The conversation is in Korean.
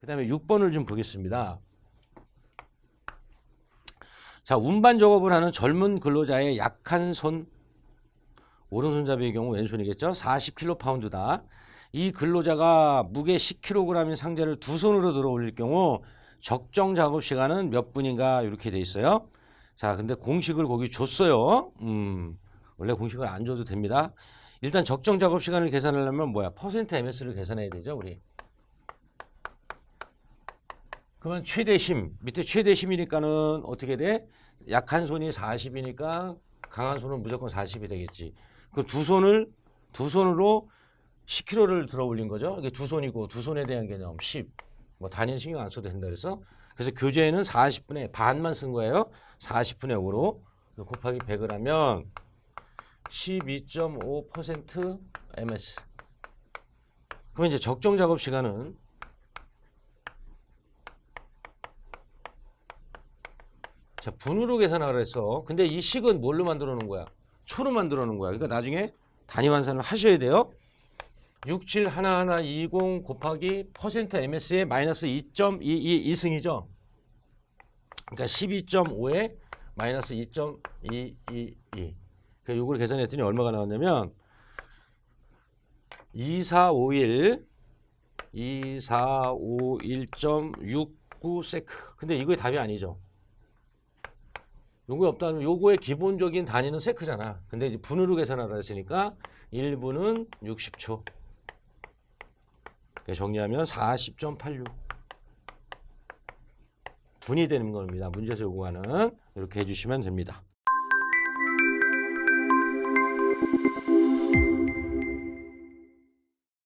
그 다음에 6번을 좀 보겠습니다. 자, 운반 작업을 하는 젊은 근로자의 약한 손, 오른손잡이의 경우 왼손이겠죠? 40kg파운드다. 이 근로자가 무게 10kg인 상자를 두 손으로 들어 올릴 경우 적정 작업 시간은 몇 분인가 이렇게 돼 있어요. 자, 근데 공식을 거기 줬어요. 음, 원래 공식을 안 줘도 됩니다. 일단 적정 작업 시간을 계산하려면 뭐야? 퍼센트 MS를 계산해야 되죠, 우리. 그러면 최대 힘, 밑에 최대 힘이니까는 어떻게 돼? 약한 손이 40이니까 강한 손은 무조건 40이 되겠지. 그 두 손을 두 손으로 10kg를 들어 올린 거죠. 이게 두 손이고 두 손에 대한 개념 10. 뭐 단위는 신경 안 써도 된다 그래서 그래서 교재에는 40분의 반만 쓴 거예요. 40분의 5로 곱하기 100을 하면 12.5% ms. 그럼 이제 적정 작업 시간은 자, 분으로 계산하라 했어. 근데 이 식은 뭘로 만들어 놓은 거야? 초로 만들어 놓은 거야. 그러니까 나중에 단위 환산을 하셔야 돼요. 67 하나하나 20 곱하기 퍼센트 MS의 마이너스 2.22 2승이죠. 그러니까 12.5에 마이너스 2.222. 그 요걸 계산했더니 얼마가 나왔냐면 2451 2451.69 세크. 근데 이거의 답이 아니죠. 요거 없다면 요거의 기본적인 단위는 세크잖아. 근데 이제 분으로 계산하라 했으니까 1분은 60초. 정리하면 40.86. 분이 되는 겁니다. 문제에서 요구하는 이렇게 해주시면 됩니다.